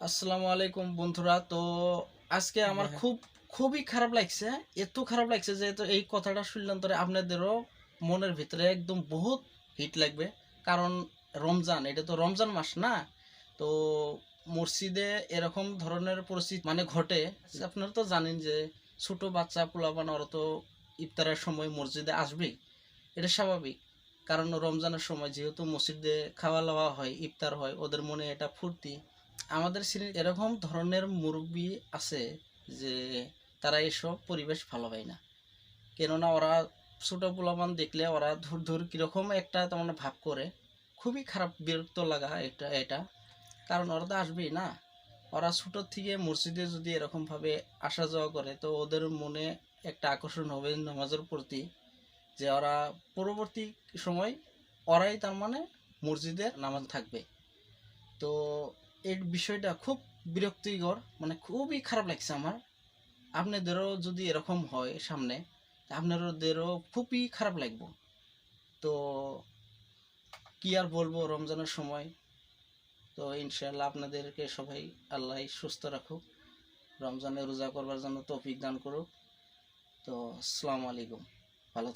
আসসালামু আলাইকুম বন্ধুরা। তো আজকে আমার খুব খুবই খারাপ লাগছে এত খারাপ লাগছে যে তো এই কথাটা শুনলাম তো আপনাদেরও মনের ভিতরে একদম বহুত হিট লাগবে। কারণ রমজান এটা তো রমজান মাস না? তো মসজিদে এরকম ধরনের পরিস্থিতি মানে ঘটে আপনারা তো জানেন যে ছোট বাচ্চা পোলাপান ওরা তো ইফতারের সময় মসজিদে আসবেই এটা স্বাভাবিক কারণ রমজানের সময় যেহেতু মসজিদে খাওয়া দাওয়া হয় ইফতার হয় ওদের মনে এটা ফুর্তি। আমাদের শ্রেণির এরকম ধরনের মুরব্বী আছে যে তারা এসব পরিবেশ ভালো পায় না। কেননা ওরা ছোটো পোলাপান দেখলে ওরা ধুর ধুর কীরকম একটা তেমন ভাব করে। খুবই খারাপ বিরক্ত লাগা এটা এটা। কারণ ওরা তো আসবেই না। ওরা ছোটোর থেকে মসজিদে যদি এরকমভাবে আসা যাওয়া করে, তো ওদের মনে একটা আকর্ষণ হবে নামাজের প্রতি যে ওরা পরবর্তী সময় ওরাই তার মানে মসজিদে নামাজ থাকবে। তো এই বিষয়টা খুব বিরক্তিকর মানে খুবই খারাপ লাগছে আমার। আপনাদেরও যদি এরকম হয় সামনে আপনাদেরও খুবই খারাপ লাগবে। তো কি আর বলব রমজানের সময়? তো ইনশাল্লাহ আপনাদেরকে সবাই আল্লাহ সুস্থ রাখুক, রমজানে রোজা করবার জন্য তৌফিক দান করুক। তো আসসালামু আলাইকুম, ভালো